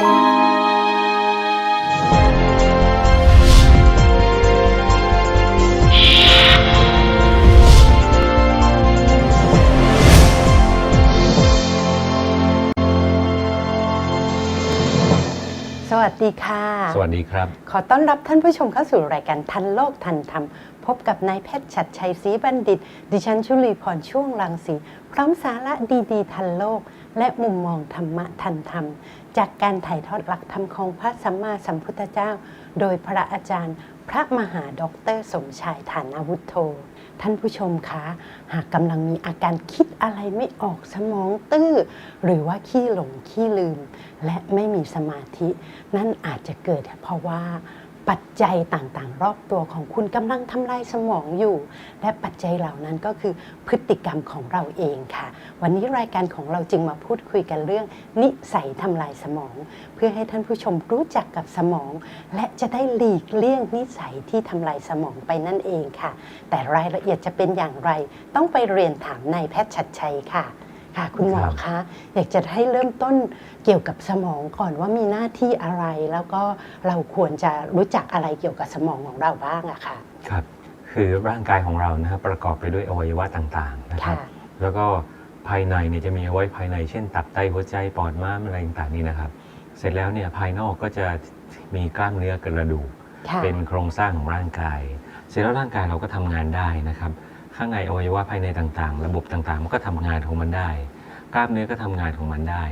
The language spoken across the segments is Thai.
สวัสดีค่ะ สวัสดีครับ ขอต้อนรับท่านผู้ชมเข้าสู่รายการทันโลกทันธรรม พบกับนายแพทย์ชัดชัยศรีบัณฑิต ดิฉันชุลีพรช่วงรังสี พร้อมสาระดี ๆ ทันโลก และมุมมองธรรมะทันธรรม จากการถ่ายทอดหลักธรรมของพระสัมมาสัมพุทธเจ้า โดยพระอาจารย์ พระมหาด็อกเตอร์สมชายฐานาวุฒโธ ท่านผู้ชมคะ หากกำลังมีอาการคิดอะไรไม่ออกสมองตื้อ หรือว่าขี้หลงขี้ลืม และไม่มีสมาธิ นั่นอาจจะเกิดเพราะว่า ปัจจัยต่างๆ รอบตัวของคุณกำลังทำลายสมองอยู่ และปัจจัยเหล่านั้นก็คือพฤติกรรมของเราเองค่ะ วันนี้รายการของเราจึงมาพูดคุยกันเรื่อง นิสัยทำลายสมอง เพื่อให้ท่านผู้ชมรู้จักกับสมอง และจะได้หลีกเลี่ยงนิสัยที่ทำลายสมองไปนั่นเองค่ะ แต่รายละเอียดจะเป็นอย่างไร ต้องไปเรียนถามนายแพทย์ชัดชัยค่ะ ค่ะคุณหมอครับคะ อยากจะให้เริ่มต้นเกี่ยวกับสมองก่อนว่ามีหน้าที่อะไร แล้วก็เราควรจะรู้จักอะไรเกี่ยวกับสมองของเราบ้างอะค่ะ ครับ คือร่างกายของเรานะครับประกอบไปด้วยอวัยวะต่างๆนะครับค่ะแล้วก็ภายในเนี่ยจะมีอวัยวะภายในเช่น ตับไตหัวใจปอดม้ามอะไรต่างๆนี่นะครับ เสร็จแล้วเนี่ยภายนอกก็จะมีกล้ามเนื้อกระดูกค่ะเป็นโครงสร้างของร่างกาย เสร็จแล้วร่างกายเราก็ทำงานได้นะครับ ข้างในอวัยวะภายในต่างๆ ระบบต่างๆ มันก็ทำงานของมันได้ กล้ามเนื้อก็ทำงานของมันได้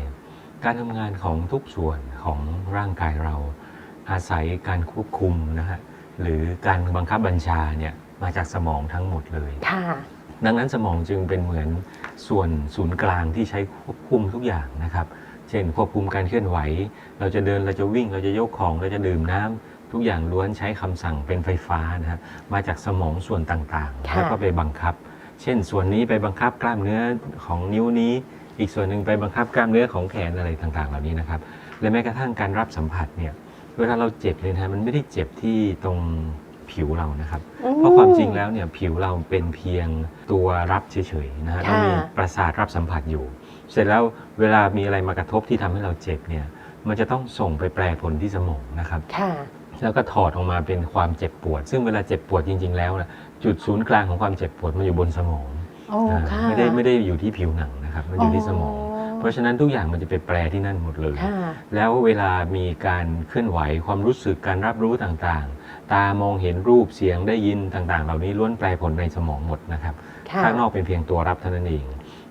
การทำงานของทุกส่วนของร่างกายเรา อาศัยการควบคุมนะฮะหรือการบังคับบัญชาเนี่ยมาจากสมองทั้งหมดเลยค่ะดังนั้นสมองจึงเป็นเหมือนส่วนศูนย์กลางที่ใช้ควบคุมทุกอย่างนะครับ เช่นควบคุมการเคลื่อนไหว เราจะเดินเราจะวิ่งเราจะยกของเราจะดื่มน้ำ ทุกอย่างล้วนใช้คำสั่งเป็นไฟฟ้านะฮะมาจากสมองส่วนต่างๆ ค่ะ แล้วก็ไปบังคับ เช่นส่วนนี้ไปบังคับกล้ามเนื้อของนิ้วนี้ อีกส่วนหนึ่งไปบังคับกล้ามเนื้อของแขนอะไรต่างๆ เหล่านี้นะครับและแม้กระทั่งการรับสัมผัสเนี่ยเวลาเราเจ็บเนี่ยนะฮะมันไม่ได้เจ็บที่ตรงผิวเรานะครับ อืม เพราะความจริงแล้วเนี่ยผิวเราเป็นเพียงตัวรับเฉยๆนะฮะค่ะ เรามีประสาทรับสัมผัสอยู่ เสร็จแล้วเวลามีอะไรมากระทบที่ทำให้เราเจ็บเนี่ยมันจะต้องส่งไปแปรผลที่สมองนะครับ ค่ะ แล้วก็ถอดออกมาเป็นความเจ็บปวด ซึ่งเวลาเจ็บปวดจริง ๆ แล้วนะจุดศูนย์กลางของความเจ็บปวดมันอยู่บนสมองโอ้อ่าค่ะไม่ได้ไม่ได้อยู่ที่ผิวหนังนะครับมันอยู่ที่สมอง เพราะฉะนั้นทุกอย่างมันจะไปแปรที่นั่นหมดเลย ค่ะ แล้วเวลามีการเคลื่อนไหวความรู้สึกการรับรู้ต่างๆ ตามองเห็นรูปเสียงได้ยินต่างๆ เหล่านี้ล้วนแปลผลในสมองหมดนะครับ ค่ะ ข้างนอกเป็นเพียงตัวรับเท่านั้นเอง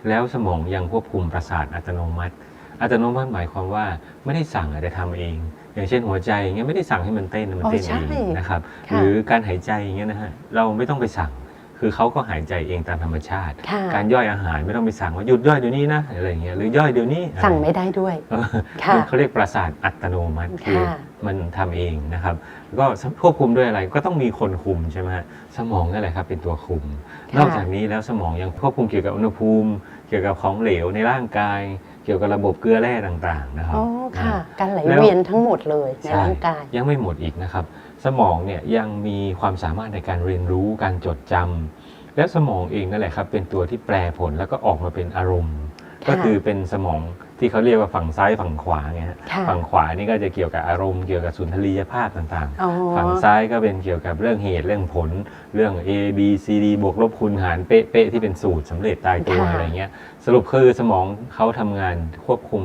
แล้วสมองยังควบคุมประสาทอัตโนมัติ อัตโนมัติหมายความว่าไม่ได้สั่งอาจจะทำเอง อย่างเช่นหัวใจอย่างเงี้ยไม่ได้สั่งให้มันเต้นมันเต้นอ๋อใช่เองนะครับค่ะหรือการหายใจอย่างเงี้ยนะฮะเราไม่ต้องไปสั่ง คือเขาก็หายใจเองตามธรรมชาติค่ะการย่อยอาหารไม่ต้องไปสั่งว่าหยุดย่อยเดี๋ยวนี้นะอะไรอย่างเงี้ยหรือย่อยเดี๋ยวนี้อะไรสั่งไม่ได้ด้วยเออค่ะเขาเรียกประสาทอัตโนมัติคือค่ะมันทำเองนะครับก็ควบคุมด้วยอะไรก็ต้องมีคนคุมใช่ไหมฮะสมองนั่นแหละครับเป็นตัวคุมค่ะนอกจากนี้แล้วสมองยังควบคุมเกี่ยวกับอุณหภูมิ เกี่ยวกับของเหลวในร่างกาย เกี่ยวกับระบบเกลือแร่ต่างๆนะครับอ๋อค่ะอ่าการไหลแล้วเวียนทั้งหมดเลยในใช่ร่างกายยังไม่หมดอีกนะครับ สมองเนี่ยยังมีความสามารถในการเรียนรู้การจดจำและสมองเองนั่นแหละครับเป็นตัวที่แปลผลแล้วก็ออกมาเป็นอารมณ์ค่ะก็คือเป็นสมอง ที่เขาเรียกว่าฝั่งซ้ายฝั่งขวาไงฮะค่ะฝั่งขวานี่ก็จะเกี่ยวกับอารมณ์เกี่ยวกับสุนทรียภาพต่างอ๋อ ๆ ฝั่งซ้ายก็เป็นเกี่ยวกับเรื่องเหตุเรื่องผล เรื่อง A B C D บวกลบคูณหารเป๊ะๆที่เป็นสูตรสำเร็จตายตัวค่ะ อะไรเงี้ยสรุปคือสมองเขาทำงานควบคุม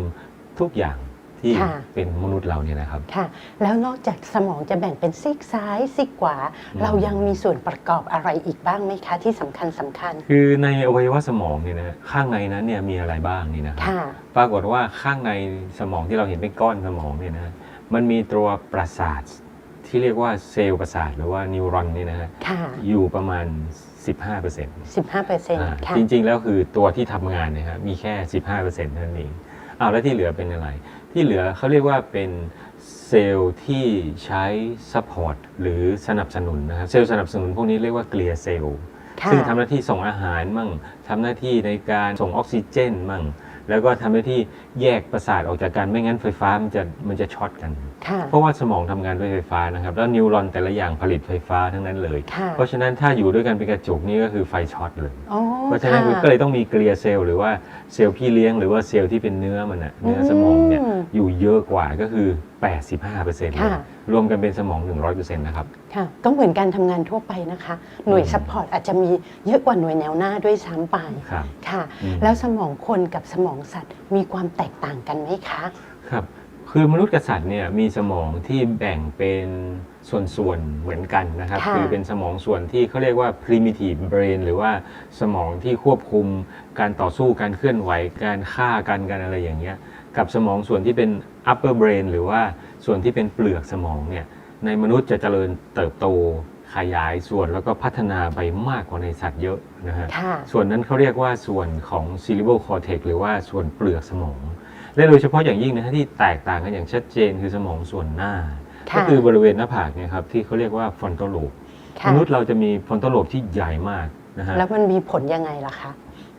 ทุกอย่าง ที่ค่ะ เป็นมนุษย์เราเนี่ยนะครับ ค่ะ แล้วนอกจากสมองจะแบ่งเป็นซีกซ้ายซีกขวา อืม เรายังมีส่วนประกอบอะไรอีกบ้างไหมคะ ที่สำคัญสำคัญคือในอวัยวะสมองเนี่ยนะข้างในนั้นเนี่ยมีอะไรบ้างนี่นะครับค่ะ ปรากฏว่าข้างในสมองที่เราเห็นเป็นก้อนสมองเนี่ยนะมันมีตัวประสาทที่เรียกว่าเซลล์ประสาทหรือว่านิวรอนนี่นะฮะค่ะอยู่ประมาณ 15%อ15เปอร์เซ็นต์่าค่ะจริงๆแล้วคือตัวที่ทำงานเนี่ยฮะมีแค่ 15%เท่านั้นเองอ้าวแล้วที่เหลือเป็นอะไร ที่เหลือเขาเรียกว่าเป็นเซลล์ที่ใช้ซัพพอร์ตหรือสนับสนุนนะครับเซลล์สนับสนุนพวกนี้เรียกว่าเกลียเซลล์ค่ะซึ่งทำหน้าที่ส่งอาหารมั่งทำหน้าที่ในการส่งออกซิเจนมั่ง แล้วก็ทำหน้าที่แยกประสาทออกจากกันไม่งั้นไฟฟ้ามันจะมันจะช็อตกัน ค่ะ เพราะว่าสมองทำงานด้วยไฟฟ้านะครับแล้วนิวรอนแต่ละอย่างผลิตไฟฟ้าทั้งนั้นเลย ค่ะเพราะฉะนั้นถ้าอยู่ด้วยกันเป็นกระจุกนี่ก็คือไฟช็อตเลย อ๋อเพราะฉะนั้นค่ก็เลยต้องมีเกลียเซลล์หรือว่าเซลล์พี่เลี้ยงหรือว่าเซลล์ที่เป็นเนื้อมันอะเนื้อสมองเนี่ยอืมอยู่เยอะกว่าก็คือ 85%เลยค่ะ รวมกันเป็นสมอง 100%นะครับ ค่ะก็เหมือนการทำงานทั่วไปนะคะ หน่วยอืมซัพพอร์ตอาจจะมีเยอะกว่าหน่วยแนวหน้าด้วยซ้ำไปครับค่ะ อืม แล้วสมองคนกับสมองสัตว์มีความแตกต่างกันไหมคะ ครับคือมนุษย์กับสัตว์เนี่ยมีสมองที่แบ่งเป็นส่วนๆเหมือนกันนะครับค่ะคือเป็นสมองส่วนที่เขาเรียกว่า primitive brain หรือว่าสมองที่ควบคุมการต่อสู้การเคลื่อนไหวการฆ่ากันกันอะไรอย่างเงี้ยกับสมองส่วนที่เป็น upper brain หรือว่าส่วนที่เป็นเปลือกสมองเนี่ย ในมนุษย์จะเจริญเติบโตขยายส่วนแล้วก็พัฒนาไปมากกว่าในสัตว์เยอะนะฮะค่ะส่วนนั้นเขาเรียกว่าส่วนของ cerebral cortex หรือว่าส่วนเปลือกสมอง และโดยเฉพาะอย่างยิ่งนะฮะที่แตกต่างกันอย่างชัดเจนคือสมองส่วนหน้าค่ะก็คือบริเวณหน้าผากเนี่ยครับที่เขาเรียกว่า frontal lobe ค่ะมนุษย์เราจะมี frontal lobe ที่ใหญ่มากนะฮะแล้วมันมีผลยังไงล่ะคะ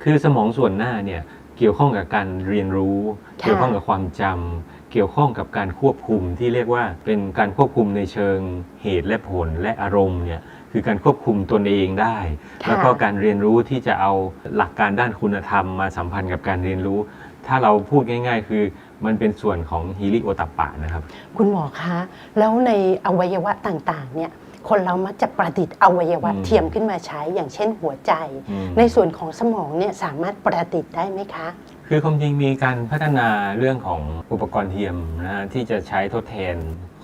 คือสมองส่วนหน้าเนี่ย เกี่ยวข้องกับการเรียนรู้ค่ะเกี่ยวข้องกับความจำเกี่ยวข้องกับการควบคุมที่เรียกว่าเป็นการควบคุมในเชิงเหตุและผลและอารมณ์เนี่ยคือการควบคุมตนเองได้ค่ะแล้วก็การเรียนรู้ที่จะเอาหลักการด้านคุณธรรมมาสัมพันธ์กับการเรียนรู้ ถ้าเราพูดง่าย ๆ คือมันเป็นส่วนของฮิริโอตัปปะนะครับ คุณหมอคะ แล้วในอวัยวะต่างๆเนี่ย คนเรามักจะประดิษฐ์อวัยวะอืมเทียมขึ้นมาใช้อย่างเช่นหัวใจอืมในส่วนของสมองเนี่ยสามารถประดิษฐ์ได้ไหมคะ คือความจริงมีการพัฒนาเรื่องของอุปกรณ์เทียมนะฮะที่จะใช้ทดแทน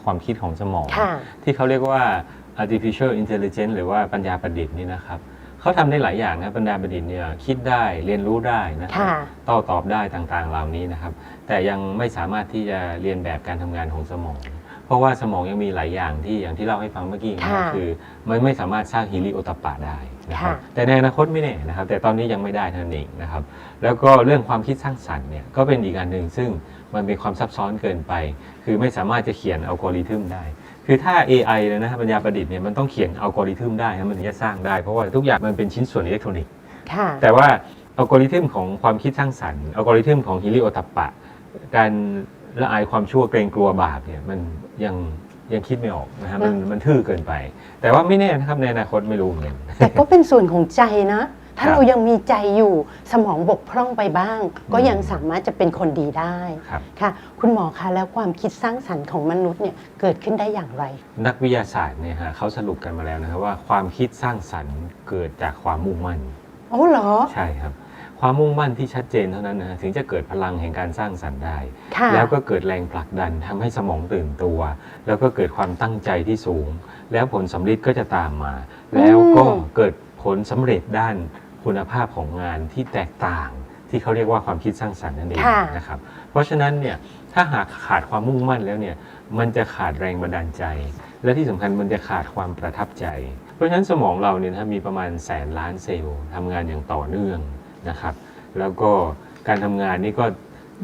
ความคิดของสมองค่ะที่เขาเรียกว่า artificial intelligence หรือว่าปัญญาประดิษฐ์นี่นะครับเขาทำได้หลายอย่างนะปัญญาประดิษฐ์เนี่ยคิดได้เรียนรู้ได้นะครับค่ะโต้ตอบได้ต่างๆเหล่านี้นะครับ แต่ยังไม่สามารถที่จะเรียนแบบการทำงานของสมอง เพราะว่าสมองยังมีหลายอย่างที่อย่างที่เล่าให้ฟังเมื่อกี้นะครับค่ะคือมันไม่สามารถสร้างฮิริโอตปปะได้นะครับค่ะ แต่ในอนาคตไม่แน่นะครับ แต่ตอนนี้ยังไม่ได้เท่านั้นเองนะครับ แล้วก็เรื่องความคิดสร้างสรรค์เนี่ยก็เป็นอีกอันหนึ่งซึ่งมันเป็นความซับซ้อนเกินไป คือไม่สามารถจะเขียนอัลกอริทึมได้ คือถ้า AI เลยนะครับปัญญาประดิษฐ์เนี่ยมันต้องเขียนอัลกอริทึมได้นะมันถึงจะสร้างได้ เพราะว่าทุกอย่างมันเป็นชิ้นส่วนอิเล็กทรอนิกส์ ค่ะ แต่ว่าอัลกอริทึมของความคิดสร้างสรรค์อัลกอริทึมของฮิริโอตัปปะ การ ละอายความชั่วเกรงกลัวบาปเนี่ยมันยังยังคิดไม่ออกนะฮะมันอืมมันทื่อเกินไป แต่ว่าไม่แน่นะครับในอนาคตไม่รู้เหมือนกันแต่ก็เป็นส่วนของใจนะ ถ้าครับเรายังมีใจอยู่สมองบกพร่องไปบ้าง ก็อืมยังสามารถจะเป็นคนดีได้ครับค่ะ คุณหมอคะแล้วความคิดสร้างสรรค์ของมนุษย์เนี่ยเกิดขึ้นได้อย่างไร นักวิทยาศาสตร์เนี่ยฮะเขาสรุปกันมาแล้วนะครับว่าความคิดสร้างสรรค์เกิดจากความมุ่งมั่นโอ้เหรอใช่ครับ ความมุ่งมั่นที่ชัดเจนเท่านั้นนะฮะถึงจะเกิดพลังแห่งการสร้างสรรค์ได้ ค่ะแล้วก็เกิดแรงผลักดันทำให้สมองตื่นตัว แล้วก็เกิดความตั้งใจที่สูง แล้วผลสำเร็จก็จะตามมา แล้วก็เกิดผลสำเร็จด้านคุณภาพของงานที่แตกต่าง ที่เขาเรียกว่าความคิดสร้างสรรค์นั่นเองค่ะ นะครับ เพราะฉะนั้นเนี่ยถ้าหากขาดความมุ่งมั่นแล้วเนี่ยมันจะขาดแรงบันดาลใจ และที่สำคัญมันจะขาดความประทับใจ เพราะฉะนั้นสมองเราเนี่ยนะมีประมาณแสนล้านเซลล์ทำงานอย่างต่อเนื่อง นะครับ แล้วก็การทำงานนี่ก็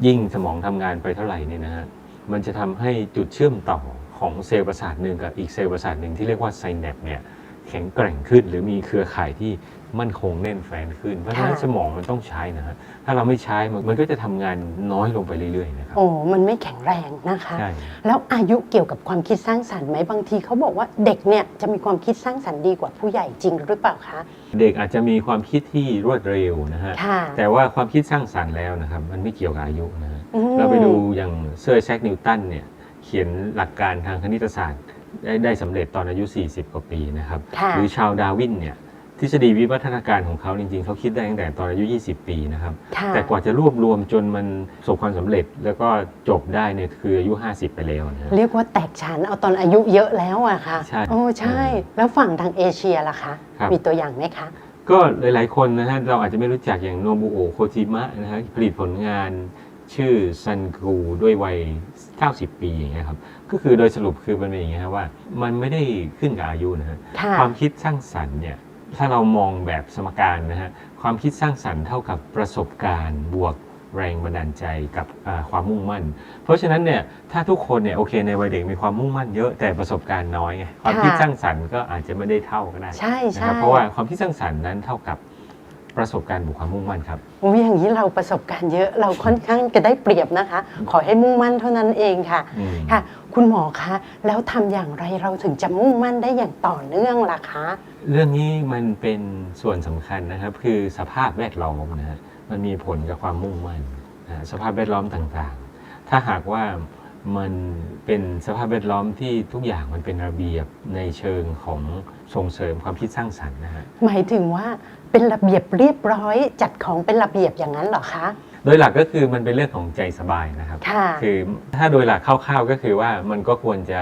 ยิ่งสมองทำงานไปเท่าไหร่เนี่ยนะฮะมันจะทำให้จุดเชื่อมต่อของเซลล์ประสาทหนึ่งกับอีกเซลล์ประสาทหนึ่งที่เรียกว่าไซแนปเนี่ยแข็งแกร่งขึ้นหรือมีเครือข่ายที่ มั่นคงแน่นแฟ้นขึ้น เพราะฉะนั้นค่ะสมองมันต้องใช้นะฮะถ้าเราไม่ใช้มันมันก็จะทำงานน้อยลงไปเรื่อยๆนะครับโอ้มันไม่แข็งแรงนะคะใช่แล้วอายุเกี่ยวกับความคิดสร้างสรรค์ไหมบางทีเขาบอกว่าเด็กเนี่ยจะมีความคิดสร้างสรรค์ดีกว่าผู้ใหญ่จริงหรือเปล่าคะเด็กอาจจะมีความคิดที่รวดเร็วนะฮะค่ะแต่ว่าความคิดสร้างสรรค์แล้วนะครับมันไม่เกี่ยวกับอายุนะฮะอืมเราไปดูอย่างเซอร์แซกนิวตันเนี่ยเขียนหลักการทางคณิตศาสตร์ได้ได้สำเร็จตอนอายุ 40 กว่าปีนะครับค่ะหรือชาวดาร์วินเนี่ย ทฤษฎีวิวัฒนาการของเขาจริงๆ เขาคิดได้ตั้งแต่ตอนอายุ 20 ปีนะครับ ค่ะแต่กว่าจะรวบรวมจนมันประสบความสำเร็จแล้วก็จบได้เนี่ยคืออายุ 50 ไปแล้วนะฮะ เรียกว่าแตกฉานเอาตอนอายุเยอะแล้วอะค่ะใช่โอ้ใช่แล้วฝั่งทางเอเชียล่ะคะ ครับ มีตัวอย่างไหมคะ ก็หลายๆคนนะฮะเราอาจจะไม่รู้จักอย่างโนบุโอะโคจิมะนะฮะผลิตผลงานชื่อซันกูด้วยวัย 90 ปีอย่างเงี้ยครับก็คือโดยสรุปคือมันเป็นอย่างเงี้ยครับว่า มันไม่ได้ขึ้นกับอายุนะฮะค่ะ ความคิดสร้างสรรค์เนี่ย ถ้าเรามองแบบสมการนะฮะความคิดสร้างสรรค์เท่ากับประสบการณ์บวกแรงบันดาลใจกับอ่าความมุ่งมั่น เพราะฉะนั้นเนี่ยถ้าทุกคนเนี่ยโอเคในวัยเด็กมีความมุ่งมั่นเยอะแต่ประสบการณ์น้อยไงความคิดค่ะสร้างสรรค์ก็อาจจะไม่ได้เท่าก็ได้ใช่นะใช่ครับเพราะว่าความคิดสร้างสรรค์นั้นเท่ากับ ประสบการณ์บวกความมุ่งมั่นครับ โอ้ยอย่างนี้เราประสบการณ์เยอะเราค่อนข้างจะได้เปรียบนะคะ ขอให้มุ่งมั่นเท่านั้นเองค่ะอืม ค่ะ คุณหมอคะแล้วทำอย่างไรเราถึงจะมุ่งมั่นได้อย่างต่อเนื่องล่ะคะ เรื่องนี้มันเป็นส่วนสำคัญนะครับ คือสภาพแวดล้อมนะฮะมันมีผลกับความมุ่งมั่นนะสภาพแวดล้อมต่างๆ ถ้าหากว่า มันเป็นสภาพแวดล้อมที่ทุกอย่างมันเป็นระเบียบในเชิงของส่งเสริมความคิดสร้างสรรค์นะฮะหมายถึงว่าเป็นระเบียบเรียบร้อยจัดของเป็นระเบียบอย่างนั้นเหรอคะ โดยหลักก็คือมันเป็นเรื่องของใจสบายนะครับค่ะคือถ้าโดยหลักคร่าวๆก็คือว่ามันก็ควรจะ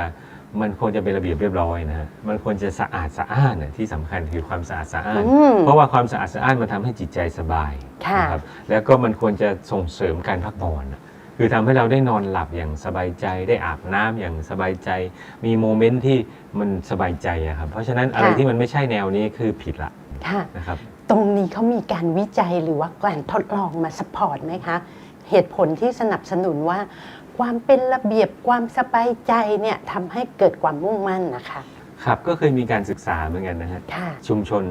มันควรจะเป็นระเบียบเรียบร้อยนะฮะมันควรจะสะอาดสะอ้านน่ะที่สำคัญคือความสะอาดสะอ้าน อืม เพราะว่าความสะอาดสะอ้านมันทำให้จิตใจสบายค่ะ นะครับแล้วก็มันควรจะส่งเสริมการพักผ่อนน่ะ คือทำให้เราได้นอนหลับอย่างสบายใจได้อาบน้ำอย่างสบายใจ มีโมเมนต์ที่มันสบายใจอะครับเพราะฉะนั้นอะไรที่มันไม่ใช่แนวนี้คือผิดละค่ะนะครับตรงนี้เขามีการวิจัยหรือว่าการทดลองมาสปอร์ตไหมคะ เหตุผลที่สนับสนุนว่า ความเป็นระเบียบความสบายใจเนี่ยทำให้เกิดความมุ่งมั่นนะคะ ครับก็เคยมีการศึกษาเหมือนกันนะฮะค่ะ ชุมชน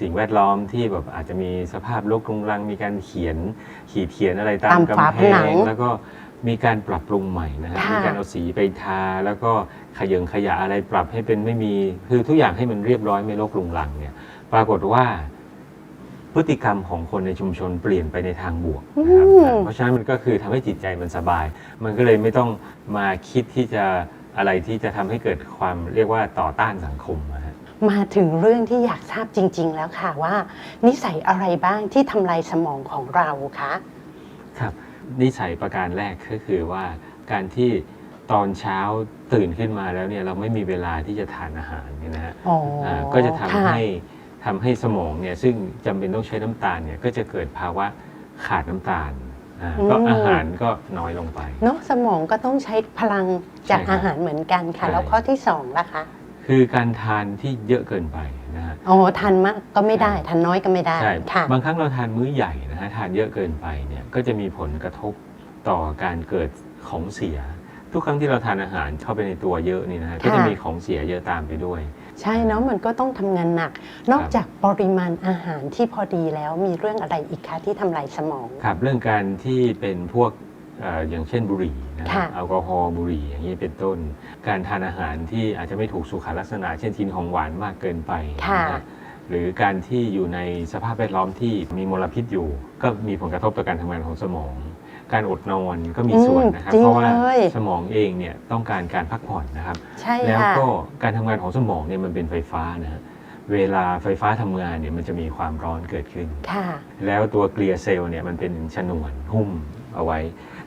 สิ่งแวดล้อมที่แบบอาจจะมีสภาพรกรุงรัง มีการเขียนขีดเขียนอะไรตามตามฝากำแพผนังง แล้วก็มีการปรับปรุงใหม่นะฮะค่ะมีการเอาสีไปทา แล้วก็ขยงขยะอะไรปรับให้เป็นไม่มีคือทุกอย่างให้มันเรียบร้อยไม่รกรุงรังเนี่ย ปรากฏว่า พฤติกรรมของคนในชุมชนเปลี่ยนไปในทางบวกนะครับอืม เพราะฉะนั้นมันก็คือทำให้จิตใจมันสบาย มันก็เลยไม่ต้องมาคิดที่จะ อะไรที่จะทำให้เกิดความเรียกว่าต่อต้านสังคมนะฮะ มาถึงเรื่องที่อยากทราบจริง ๆ แล้วค่ะว่า นิสัยอะไรบ้างที่ทำลายสมองของเราคะครับนิสัยประการแรกก็คือว่าการที่ตอนเช้าตื่นขึ้นมาแล้วเนี่ยเราไม่มีเวลาที่จะทานอาหารเนี่ยนะฮะอ๋ออาก็จะทำค่ให้ทำให้สมองเนี่ยซึ่งจำเป็นต้องใช้น้ำตาลเนี่ยก็จะเกิดภาวะขาดน้ำตาล อ่าก็อาหารก็น้อยลงไป เนาะสมองก็ต้องใช้พลังจากใช่ครับอาหารเหมือนกันค่ะ ใช่ แล้วข้อที่สองล่ะคะคือการทานที่เยอะเกินไปนะฮะ อ๋อทานมากก็ไม่ได้ใช่ทานน้อยก็ไม่ได้ใช่ ค่ะ บางครั้งเราทานมื้อใหญ่นะฮะ ทานเยอะเกินไปเนี่ย ก็จะมีผลกระทบต่อการเกิดของเสีย ทุกครั้งที่เราทานอาหารเข้าไปในตัวเยอะนี่นะฮะ ก็จะมีของเสียเยอะตามไปด้วย ใช่เนาะมันก็ต้องทำงานหนัก นอกจากปริมาณอาหารที่พอดีแล้วมีเรื่องอะไรอีกคะที่ทำลายสมอง ครับ เรื่องการที่เป็นพวกเอ่ออย่างเช่นบุหรี่นะครัค่ะบแอลกอฮอล์บุหรี่อย่างนี้เป็นต้น การทานอาหารที่อาจจะไม่ถูกสุขลักษณะ เช่นกินของหวานมากเกินไปค่ะนะฮะหรือการที่อยู่ในสภาพแวดล้อมที่มีมลพิษอยู่ ก็มีผลกระทบต่อการทำงานของสมอง การอดนอนก็มีส่วนนะครับอืมจริงเพราะว่าเลยสมองเองเนี่ยต้องการการพักผ่อนนะครับใช่แล้วค่ะก็การทำงานของสมองเนี่ยมันเป็นไฟฟ้านะฮะเวลาไฟฟ้าทำงานเนี่ยมันจะมีความร้อนเกิดขึ้นค่ะแล้วตัวเกลียเซลล์เนี่ยมันเป็นฉนวนหุ้มเอาไว้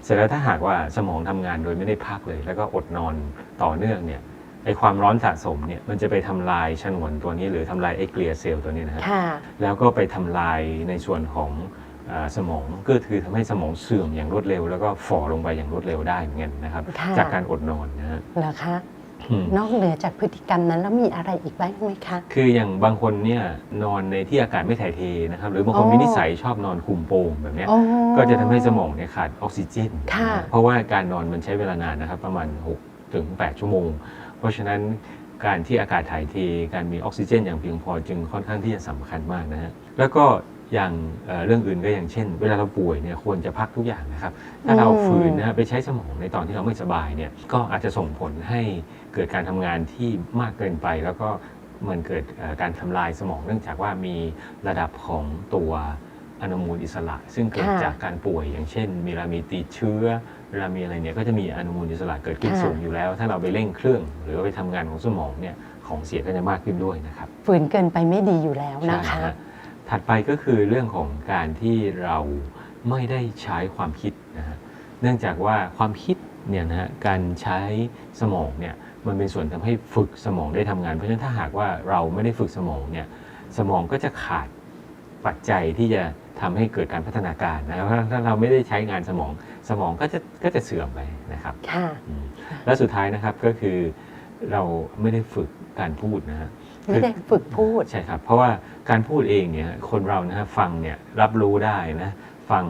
เสร็จแล้วถ้าหากว่าสมองทำงานโดยไม่ได้พักเลย แล้วก็อดนอนต่อเนื่องเนี่ยไอความร้อนสะสมเนี่ยมันจะไปทำลายฉนวนตัวนี้หรือทำลายไอเกลียเซลล์ตัวนี้นะฮะค่ะแล้วก็ไปทำลายในส่วนของอา สมองก็คือทำให้สมองเสื่อมอย่างรวดเร็ว แล้วก็ฝ่อลงไปอย่างรวดเร็วได้เหมือนกันนะครับค่ะจากการอดนอนนะฮะเหรอคะอืมนอกเหนือจากพฤติกรรมนั้นแล้วมีอะไรอีกบ้างไหมคะ คืออย่างบางคนเนี่ยนอนในที่อากาศไม่ถ่ายเทนะครับ หรือบางคนอ๋อมีนิสัยชอบนอนคุมโปงแบบเนี้ยอ๋อก็จะทำให้สมองเนี่ยขาดออกซิเจนค่ะนะเพราะว่าการนอนมันใช้เวลานานนะครับ ประมาณ6ถึง8ชั่วโมง เพราะฉะนั้นการที่อากาศถ่ายเท การมีออกซิเจนอย่างเพียงพอจึงค่อนข้างที่จะสำคัญมากนะฮะแล้วก็ อย่างเอ่อเรื่องอื่นก็อย่างเช่น เวลาเราป่วยเนี่ยควรจะพักทุกอย่างนะครับ ถ้าเราอืมฝืนนะฮะไปใช้สมองในตอนที่เราไม่สบายเนี่ยก็อาจจะส่งผลให้เกิดการทำงานที่มากเกินไป แล้วก็มันเกิดเอ่อการทำลายสมองเนื่องจากว่ามีระดับของตัวอนุมูลอิสระ ซึ่งเกิดค่ะจากการป่วยอย่างเช่นมีเวลามีติดเชื้อเวลามีอะไรเนี่ยก็จะมีอนุมูลอิสระเกิดขึ้นค่ะสูงอยู่แล้ว ถ้าเราไปเร่งเครื่อง หรือว่าไปทำงานของสมองเนี่ยของเสียก็จะมากขึ้นด้วยนะครับฝืนเกินไปไม่ดีอยู่แล้วนะใช่คะฮะ ถัดไปก็คือเรื่องของการที่เราไม่ได้ใช้ความคิดนะฮะเนื่องจากว่าความคิดเนี่ยนะฮะการใช้สมองเนี่ยมันเป็นส่วนทำให้ฝึกสมองได้ทำงาน เพราะฉะนั้นถ้าหากว่าเราไม่ได้ฝึกสมองเนี่ยสมองก็จะขาดปัจจัยที่จะทำให้เกิดการพัฒนาการนะครับเพราะถ้าเราไม่ได้ใช้งานสมองสมองก็จะก็จะเสื่อมไปนะครับค่ะอืมและสุดท้ายนะครับก็คือเราไม่ได้ฝึกการพูดนะฮะ ไม่ได้ฝึกพูด ใช่ครับ เพราะว่าการพูดเองเนี่ยคนเรานะฮะฟังเนี่ยรับรู้ได้นะฟัง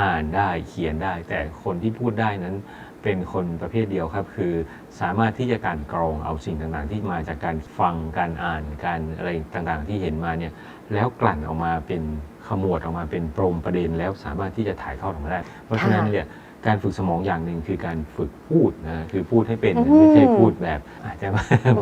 อ่านได้เขียนได้ แต่คนที่พูดได้นั้นเป็นคนประเภทเดียวครับ คือสามารถที่จะการกรองเอาสิ่งต่างๆ ที่มาจากการฟังการอ่านการอะไรต่างๆ ที่เห็นมาเนี่ยแล้วกลั่นออกมาเป็นขมวดออกมาเป็นปรมประเด็นแล้วสามารถที่จะถ่ายทอดออกมาได้ เพราะฉะนั้นเนี่ย การฝึกสมองอย่างหนึ่งคือการฝึกพูดนะคือพูดให้เป็นอืมไม่ใช่พูดแบบ อาจจะ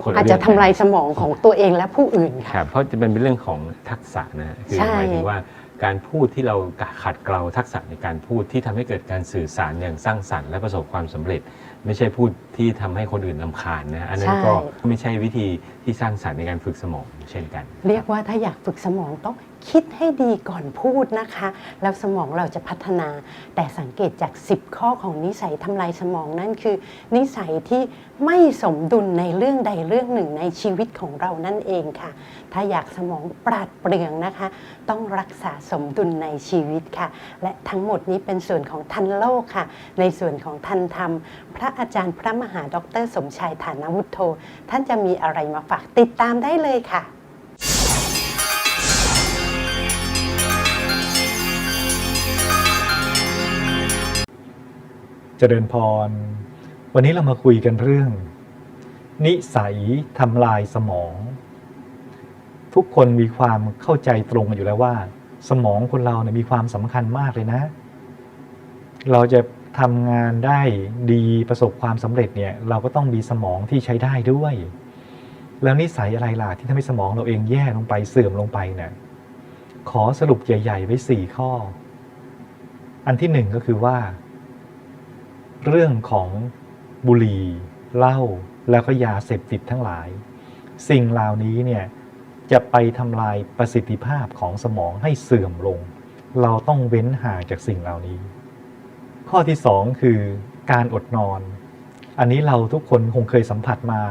คนลอาจเรื่จะงทำลายสมองของตัวเองและผู้อื่นคค่ะ รับเพราะจะเป็นเรื่องของทักษะนะคือใช่ หมายถึงว่าการพูดที่เราขัดเกลาทักษะในการพูดที่ทำให้เกิดการสื่อสารอย่างสร้างสรรค์และประสบความสำเร็จ ไม่ใช่พูดที่ทำให้คนอื่นลำคาญนะอันนั้นก็ไม่ใช่วิธีที่สร้างสรรค์ในการฝึกสมองเช่นกัน เรียกว่าถ้าอยากฝึกสมองต้อง คิดให้ดีก่อนพูดนะคะ แล้วสมองเราจะพัฒนา แต่สังเกตจาก 10 ข้อของนิสัยทำลายสมองนั่นคือ นิสัยที่ไม่สมดุลในเรื่องใดเรื่องหนึ่งในชีวิตของเรานั่นเองค่ะ ถ้าอยากสมองปราดเปรื่องนะคะ ต้องรักษาสมดุลในชีวิตค่ะ และทั้งหมดนี้เป็นส่วนของทันโลกค่ะ ในส่วนของทันธรรม พระอาจารย์พระมหาดร สมชายฐานวุฒโธท่านจะมีอะไรมาฝากติดตามได้เลยค่ะ เจริญพร วันนี้เรามาคุยกันเรื่อง นิสัยทำลายสมอง ทุกคนมีความเข้าใจตรงกันอยู่แล้วว่า สมองคนเราเนี่ยมีความสำคัญมากเลยนะ เราจะทำงานได้ดีประสบความสำเร็จเนี่ย เราก็ต้องมีสมองที่ใช้ได้ด้วย แล้วนิสัยอะไรล่ะที่ทำให้สมองเราเองแย่ลงไปเสื่อมลงไปเนี่ยขอสรุปใหญ่ ๆ ไว้สี่ข้อ อันที่หนึ่งก็คือว่า เรื่องของบุหรี่เหล้าแล้วก็ยาเสพติดทั้งหลาย สิ่งเหล่านี้เนี่ยจะไปทำลายประสิทธิภาพของสมองให้เสื่อมลง เราต้องเว้นห่างจากสิ่งเหล่านี้ ข้อที่สองคือการอดนอน อันนี้เราทุกคนคงเคยสัมผัสมา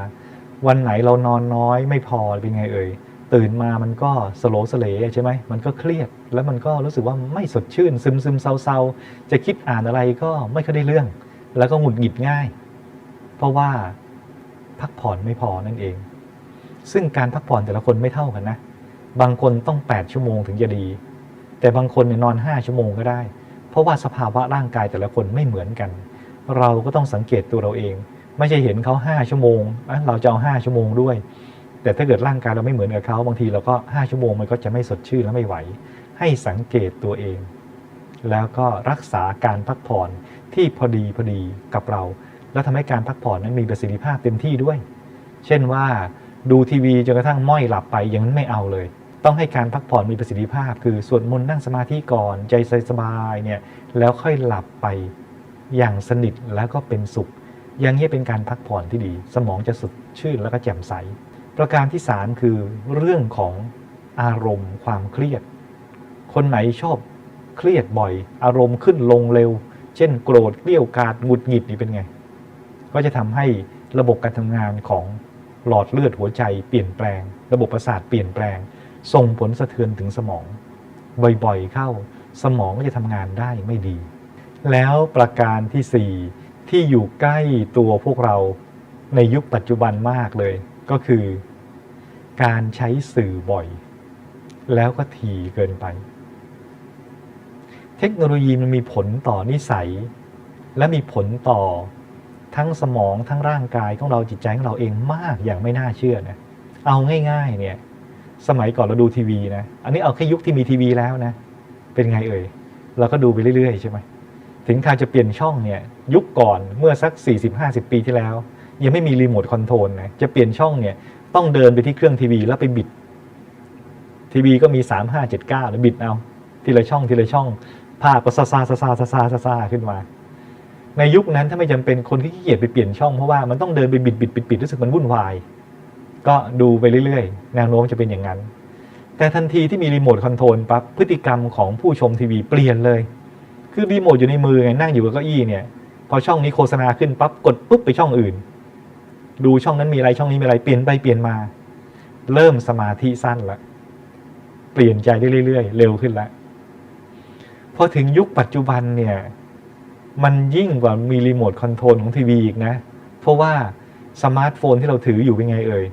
วันไหนเรานอนน้อยไม่พอเป็นไงเอ่ยตื่นมามันก็สโลสเลใช่ไหมมันก็เครียด แล้วมันก็รู้สึกว่าไม่สดชื่นซึมซึมเศร้าๆจะคิดอ่านอะไรก็ไม่ค่อยได้เรื่อง แล้วก็หงุดหงิดง่าย เพราะว่าพักผ่อนไม่พอนั่นเอง ซึ่งการพักผ่อนแต่ละคนไม่เท่ากันนะ บางคนต้อง 8 ชั่วโมงถึงจะดี แต่บางคนเนี่ยนอน 5 ชั่วโมงก็ได้ เพราะว่าสภาวะร่างกายแต่ละคนไม่เหมือนกัน เราก็ต้องสังเกตตัวเราเอง ไม่ใช่เห็นเขา 5 ชั่วโมงเราจะเอา 5 ชั่วโมงด้วย แต่ถ้าเกิดร่างกายเราไม่เหมือนกับเขาบางทีเราก็ 5 ชั่วโมงมันก็จะไม่สดชื่นและไม่ไหว ให้สังเกตตัวเอง แล้วก็รักษาการพักผ่อนที่พอดีพอดีกับเรา แล้วทำให้การพักผ่อนนั้นมีประสิทธิภาพเต็มที่ด้วย เช่นว่าดูทีวีจนกระทั่งม้อยหลับไปย่างนั้นไม่เอาเลย ต้องให้การพักผ่อนมีประสิทธิภาพ คือสวดมนต์นั่งสมาธิก่อนใจสบายเนี่ยแล้วค่อยหลับไปอย่างสนิทแล้วก็เป็นสุข อย่างนี้เป็นการพักผ่อนที่ดี สมองจะสดชื่นแล้วก็แจ่มใส ประการที่สามคือเรื่องของอารมณ์ความเครียด คนไหนชอบ เครียดบ่อย อารมณ์ขึ้นลงเร็ว เช่น โกรธเกลี้ยวกาดหงุดหงิดนี่เป็นไง ก็จะทำให้ระบบการทำงานของหลอดเลือดหัวใจเปลี่ยนแปลง ระบบประสาทเปลี่ยนแปลง ส่งผลสะเทือนถึงสมอง บ่อยๆเข้า สมองก็จะทำงานได้ไม่ดี แล้วประการที่สี่ที่อยู่ใกล้ตัวพวกเราในยุคปัจจุบันมากเลย ก็คือ การใช้สื่อบ่อย แล้วก็ถี่เกินไป เทคโนโลยีมันมีผลต่อนิสัย และมีผลต่อทั้งสมองทั้งร่างกายของเราจิตใจของเราเองมากอย่างไม่น่าเชื่อนะเอาง่ายๆเนี่ยสมัยก่อนเราดูทีวีนะอันนี้เอาแค่ยุคที่มีทีวีแล้วนะเป็นไงเอ่ยเราก็ดูไปเรื่อยๆใช่ไหมถึงการจะเปลี่ยนช่องเนี่ยยุคก่อนเมื่อสัก 40-50 ปีที่แล้ว ยังไม่มีรีโมทคอนโทรลนะจะเปลี่ยนช่องเนี่ยต้องเดินไปที่เครื่องทีวีแล้วไปบิดทีวีก็มี 3579แล้วบิดเอาทีละช่องทีละช่อง ภาพก็ซาซาซาซาซาซาซาซาขึ้นมา ในยุคนั้นถ้าไม่จำเป็นคนขี้เกียจไปเปลี่ยนช่องเพราะว่ามันต้องเดินไปบิดบิดบิดบิดรู้สึกมันวุ่นวาย ก็ดูไปเรื่อยๆ แนวโน้มจะเป็นอย่างนั้น แต่ทันทีที่มีรีโมทคอนโทรลปั๊บพฤติกรรมของผู้ชมทีวีเปลี่ยนเลย คือรีโมทอยู่ในมือไงนั่งอยู่กับเก้าอี้เนี่ย พอช่องนี้โฆษณาขึ้นปั๊บกดปุ๊บไปช่องอื่น ดูช่องนั้นมีอะไรช่องนี้มีอะไรเปลี่ยนไปเปลี่ยนมา เริ่มสมาธิสั้นละเปลี่ยนใจได้เรื่อยๆ เร็วขึ้นแล้ว พอถึงยุคปัจจุบันเนี่ยมันยิ่งกว่ามีรีโมทคอนโทรลของทีวีอีกนะ เพราะว่าสมาร์ทโฟนที่เราถืออยู่เป็นไงเอ่ย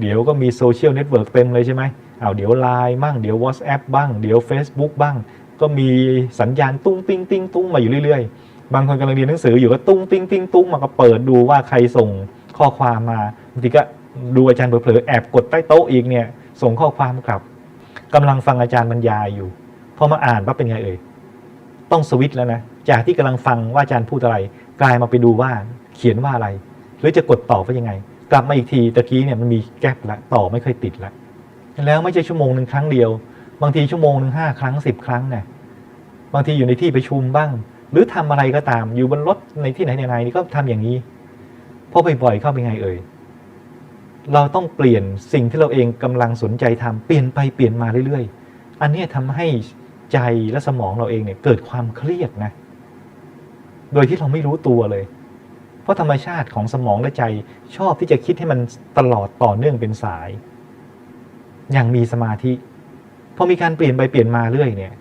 เดี๋ยวก็มีโซเชียลเน็ตเวิร์กเต็มเลยใช่ไหมเอาเดี๋ยวไลน์บ้าง เดี๋ยว WhatsApp บ้าง เดี๋ยว Facebook บ้าง ก็มีสัญญาณตุ้งติ้งติ้งตุ้งมาอยู่เรื่อยๆ บางคนกำลังเรียนหนังสืออยู่ก็ตุ้งติ้งติ้งตุ้งมาก็เปิดดูว่าใครส่งข้อความมาบางทีก็ดูอาจารย์เผลอๆแอบกดใต้โต๊ะอีกเนี่ยส่งข้อความกลับกำลังฟังอาจารย์บรรยายอยู่พอมาอ่านปั๊บเป็นไงเอ่ย ต้องสวิตช์แล้วนะจากที่กำลังฟังว่าอาจารย์พูดอะไร กลายมาไปดูว่าเขียนว่าอะไร หรือจะกดต่อว่ายังไง กลับมาอีกทีตะกี้เนี่ยมันมีแกลบละต่อไม่ค่อยติดละแล้วไม่ใช่ชั่วโมงหนึ่งครั้งเดียว บางทีชั่วโมงหนึ่งห้าครั้งสิบครั้งเนี่ยบางทีอยู่ในที่ประชุมบ้าง หรือทำอะไรก็ตามอยู่บนรถในที่ไหนไหนนี่ก็ทำอย่างนี้พอบ่อยๆเข้าเป็นไงเอ่ยเราต้องเปลี่ยนสิ่งที่เราเองกำลังสนใจทำเปลี่ยนไปเปลี่ยนมาเรื่อยๆ อันนี้ยทำให้ ใจและสมองเราเองเนี่ยเกิดความเครียดนะ โดยที่เราไม่รู้ตัวเลย เพราะธรรมชาติของสมองและใจชอบที่จะคิดให้มันตลอดต่อเนื่องเป็นสาย อย่างมีสมาธิ พอมีการเปลี่ยนไปเปลี่ยนมาเรื่อยเนี่ย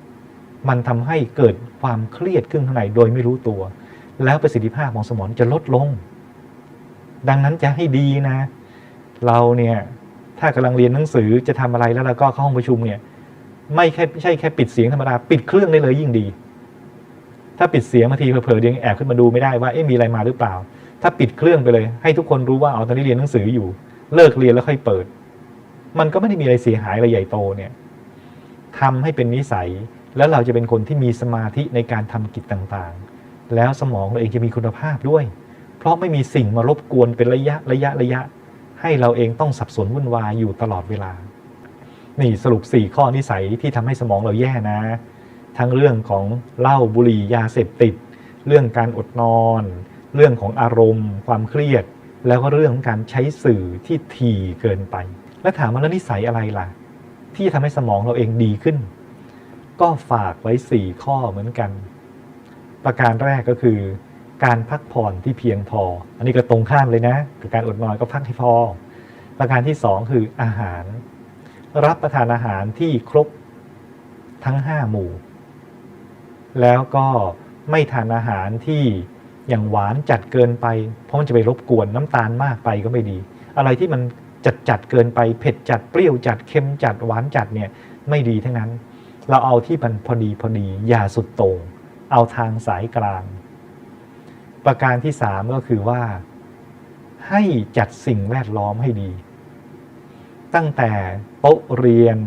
มันทำให้เกิดความเครียดขึ้นข้างในโดยไม่รู้ตัว แล้วประสิทธิภาพของสมองจะลดลง ดังนั้นจะให้ดีนะ เราเนี่ยถ้ากำลังเรียนหนังสือจะทำอะไรแล้วเราก็เข้าห้องประชุมเนี่ย ไม่แค่ไม่ใช่แค่ปิดเสียงธรรมดาปิดเครื่องได้เลยยิ่งดี ถ้าปิดเสียงบางทีเผลอๆเดี๋ยวแอบขึ้นมาดูไม่ได้ว่าเอ๊ะมีอะไรมาหรือเปล่า ถ้าปิดเครื่องไปเลย ให้ทุกคนรู้ว่าเอาตอนนี้เรียนหนังสืออยู่ เลิกเรียนแล้วค่อยเปิด มันก็ไม่ได้มีอะไรเสียหายอะไรใหญ่โตเนี่ยทำให้เป็นนิสัยแล้วเราจะเป็นคนที่มีสมาธิในการทำกิจต่างๆ แล้วสมองเราเองจะมีคุณภาพด้วย เพราะไม่มีสิ่งมารบกวนเป็นระยะระยะระยะ ให้เราเองต้องสับสนวุ่นวายอยู่ตลอดเวลา นี่สรุป 4 ข้อนิสัยที่ทำให้สมองเราแย่นะ ทั้งเรื่องของเหล้าบุหรี่ยาเสพติด เรื่องการอดนอน เรื่องของอารมณ์ ความเครียด แล้วก็เรื่องของการใช้สื่อที่ถี่เกินไป แล้วถามว่าแล้วนิสัยอะไรล่ะ ที่จะทำให้สมองเราเองดีขึ้น ก็ฝากไว้ 4 ข้อเหมือนกัน ประการแรกก็คือ การพักผ่อนที่เพียงพอ อันนี้ก็ตรงข้ามเลยนะกับการอดนอนก็พักให้พอ ประการที่ 2 คืออาหาร รับประทานอาหารที่ครบทั้ง 5 หมู่ แล้วก็ไม่ทานอาหารที่อย่างหวานจัดเกินไป เพราะมันจะไปรบกวนน้ำตาลมากไปก็ไม่ดี อะไรที่มันจัดจัดเกินไปเผ็ดจัดเปรี้ยวจัดเค็มจัดหวานจัดเนี่ยไม่ดีทั้งนั้น เราเอาที่มันพอดีพอดีอย่าสุดโต่งเอาทางสายกลาง ประการที่สามก็คือว่า ให้จัดสิ่งแวดล้อมให้ดี ตั้งแต่ โต๊ะเรียน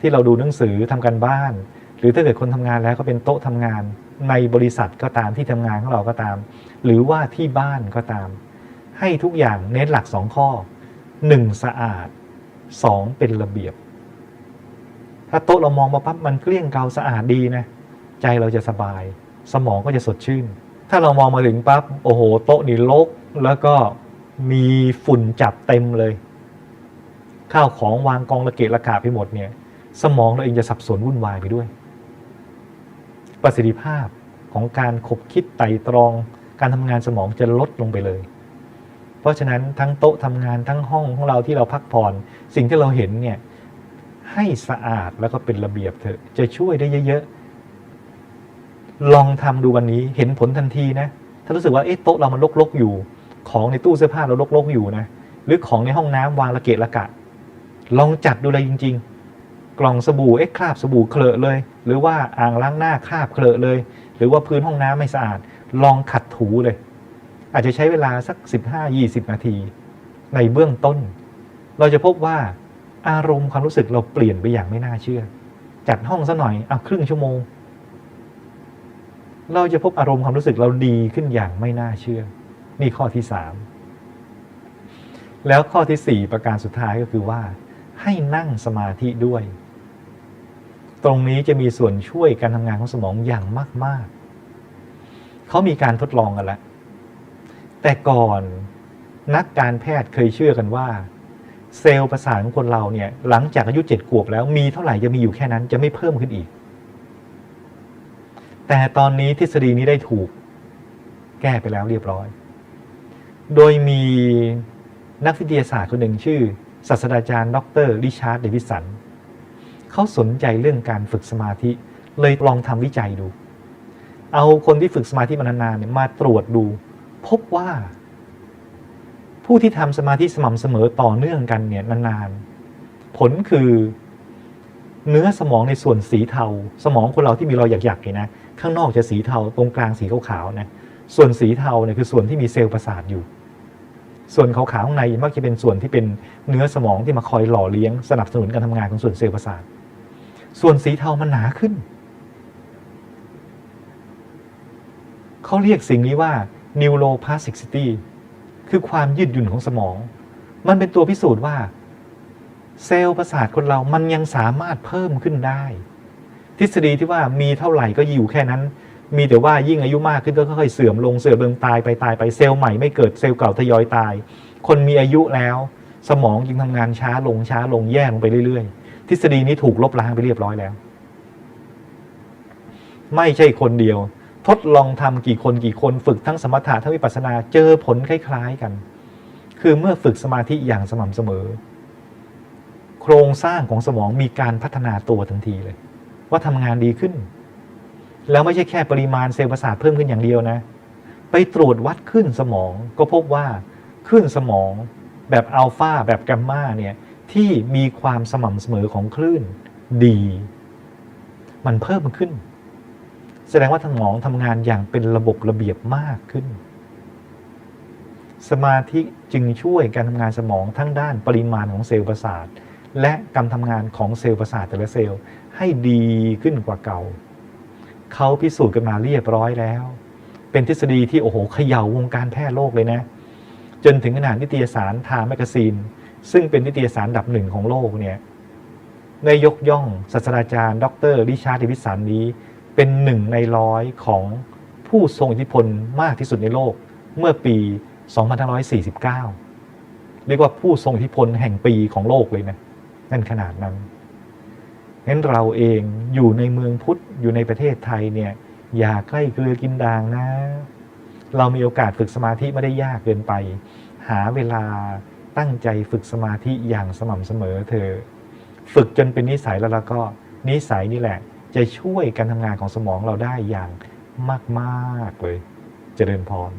ที่เราดูหนังสือทำกันบ้าน หรือถ้าเกิดคนทำงานแล้วก็เป็นโต๊ะทำงาน ในบริษัทก็ตามที่ทำงานของเราก็ตาม หรือว่าที่บ้านก็ตาม ให้ทุกอย่างเน้นหลักสองข้อหนึ่งสะอาดสองเป็นระเบียบ ถ้าโต๊ะเรามองมาปั๊บมันเกลี้ยงเกาสะอาดดีนะใจเราจะสบาย สมองก็จะสดชื่น ถ้าเรามองมาถึงปั๊บโอ้โห โต๊ะนี่รกแล้วก็มีฝุ่นจับเต็มเลย ข้าวของวางกองระเกะระกะไปหมดเนี่ย สมองเราเองจะสับสนวุ่นวายไปด้วย ประสิทธิภาพของการคบคิดไต่ตรอง การทำงานสมองจะลดลงไปเลย เพราะฉะนั้นทั้งโต๊ะทำงานทั้งห้องของเราที่เราพักผ่อนสิ่งที่เราเห็นเนี่ยให้สะอาดแล้วก็เป็นระเบียบเถอะจะช่วยได้เยอะๆลองทำดูวันนี้เห็นผลทันทีนะถ้ารู้สึกว่าเอ๊ะโต๊ะเรามันรกๆอยู่ ของในตู้เสื้อผ้าเรารกๆอยู่นะหรือของในห้องน้ำวางระเกะระกะ ลองจัดดูเลยจริง ๆ กล่องสบู่เอ๊ะคราบสบู่เคลอะเลย หรือว่าอ่างล้างหน้าคราบเคลอะเลย หรือว่าพื้นห้องน้ำไม่สะอาด ลองขัดถูเลย อาจจะใช้เวลาสัก 15-20 นาที ในเบื้องต้น เราจะพบว่าอารมณ์ความรู้สึกเราเปลี่ยนไปอย่างไม่น่าเชื่อ จัดห้องซะหน่อยเอาครึ่งชั่วโมง เราจะพบอารมณ์ความรู้สึกเราดีขึ้นอย่างไม่น่าเชื่อ นี่ข้อที่สามแล้วข้อที่สี่ประการสุดท้ายก็คือว่า ให้นั่งสมาธิด้วย ตรงนี้จะมีส่วนช่วยการทำงานของสมองอย่างมาก ๆ เขามีการทดลองกันแล้ว แต่ก่อนนักการแพทย์เคยเชื่อกันว่า เซลล์ประสาทของคนเราเนี่ยหลังจากอายุเจ็ดขวบแล้วมีเท่าไหร่จะมีอยู่แค่นั้นจะไม่เพิ่มขึ้นอีก แต่ตอนนี้ทฤษฎีนี้ได้ถูก แก้ไปแล้วเรียบร้อย โดยมีนักวิทยาศาสตร์คนหนึ่งชื่อ ศาสตราจารย์ ดรริชาร์ดเดวิสันเขาสนใจเรื่องการฝึกสมาธิ เลยลองทำวิจัยดู เอาคนที่ฝึกสมาธิมานานๆเนี่ยมาตรวจดู พบว่า ผู้ที่ทำสมาธิสม่ำเสมอต่อเนื่องกันเนี่ยนานๆ ผลคือเนื้อสมองในส่วนสีเทา สมองคนเราที่มีรอยหยักๆเนี่ยนะข้างนอกจะสีเทาตรงกลางสีขาวๆนะส่วนสีเทาเนี่ยคือส่วนที่มีเซลล์ประสาทอยู่ ส่วนขาวๆข้างในมักจะเป็นส่วนที่เป็นเนื้อสมองที่มาคอยหล่อเลี้ยงสนับสนุนการทำงานของส่วนเซลล์ประสาท ส่วนสีเทามันหนาขึ้น เขาเรียกสิ่งนี้ว่า neuroplasticity คือความยืดหยุ่นของสมอง มันเป็นตัวพิสูจน์ว่า เซลล์ประสาทคนเรามันยังสามารถเพิ่มขึ้นได้ ทฤษฎีที่ว่ามีเท่าไหร่ก็อยู่แค่นั้น มีแต่ว่ายิ่งอายุมากขึ้นก็ค่อยๆเสื่อมลงเสื่อมลงตายไปตายไปเซลล์ใหม่ไม่เกิดเซลล์เก่าทยอยตาย คนมีอายุแล้ว สมองจึงทำงานช้าลงช้าลงแย่ลงไปเรื่อยๆ ทฤษฎีนี้ถูกลบล้างไปเรียบร้อยแล้ว ไม่ใช่คนเดียว ทดลองทำกี่คนกี่คนฝึกทั้งสมถะทั้งวิปัสสนาเจอผลคล้ายๆกัน คือเมื่อฝึกสมาธิอย่างสม่ำเสมอ โครงสร้างของสมองมีการพัฒนาตัวทันทีเลย ว่าทำงานดีขึ้น แล้วไม่ใช่แค่ปริมาณเซลล์ประสาทเพิ่มขึ้นอย่างเดียวนะ ไปตรวจวัดขึ้นสมองก็พบว่าขึ้นสมองแบบอัลฟาแบบแกมมาเนี่ยที่มีความสม่ำเสมอของคลื่นดี มันเพิ่มขึ้น แสดงว่าสมองทำงานอย่างเป็นระบบระเบียบมากขึ้น สมาธิจึงช่วยการทำงานสมองทั้งด้านปริมาณของเซลล์ประสาท และการทำงานของเซลล์ประสาทแต่ละเซลล์ให้ดีขึ้นกว่าเก่า เขาพิสูจน์กันมาเรียบร้อยแล้ว เป็นทฤษฎีที่โอ้โหเขย่าวงการแพทย์โลกเลยนะ จนถึงขนาดนิตยสารทาแมกซีน ซึ่งเป็นนิตยสารดับหนึ่งของโลกเนี่ยได้ยกย่องศาสตราจารย์ ดรริชาร์ดเดวิสันนี้ เป็นหนึ่งในร้อยของผู้ทรงอิทธิพลมากที่สุดในโลกเมื่อปี 2549 เรียกว่าผู้ทรงอิทธิพลแห่งปีของโลกเลยนะนั่นขนาดนั้น งั้นเราเองอยู่ในเมืองพุทธอยู่ในประเทศไทยเนี่ยอย่าใกล้เกลือกินด่างนะ เรามีโอกาสฝึกสมาธิไม่ได้ยากเกินไป หาเวลาตั้งใจฝึกสมาธิอย่างสม่ำเสมอเธอ ฝึกจนเป็นนิสัยแล้วแล้วก็นิสัยนี่แหละ จะช่วยการทำงานของสมองเราได้อย่างมาก ๆ เลยเจริญพร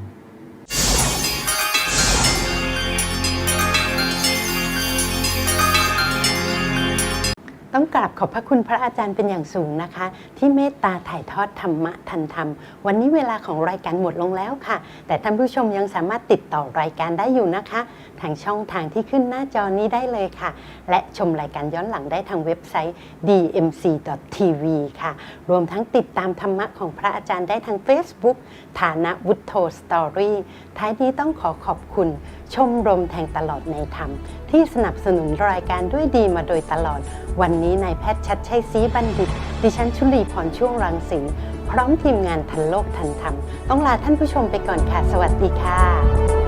ต้องกราบขอบพระคุณพระอาจารย์เป็นอย่างสูงนะคะ ที่เมตตาถ่ายทอดธรรมะทันธรรม วันนี้เวลาของรายการหมดลงแล้วค่ะ แต่ท่านผู้ชมยังสามารถติดต่อรายการได้อยู่นะคะ ทางช่องทางที่ขึ้นหน้าจอนี้ได้เลยค่ะ และชมรายการย้อนหลังได้ทางเว็บไซต์ dmc.tv ค่ะ รวมทั้งติดตามธรรมะของพระอาจารย์ได้ทาง Facebook ฐานะวุฒโธสตอรี่ ท้ายนี้ต้องขอขอบคุณ ชมรมแทงตลอดในธรรม ที่สนับสนุนรายการด้วยดีมาโดยตลอด วันนี้นายแพทย์ชัดชัยศรีบัณฑิต ดิฉันชุลีพรช่วงรังสีพร้อมทีมงานทันโลกทันธรรม ต้องลาท่านผู้ชมไปก่อนค่ะ สวัสดีค่ะ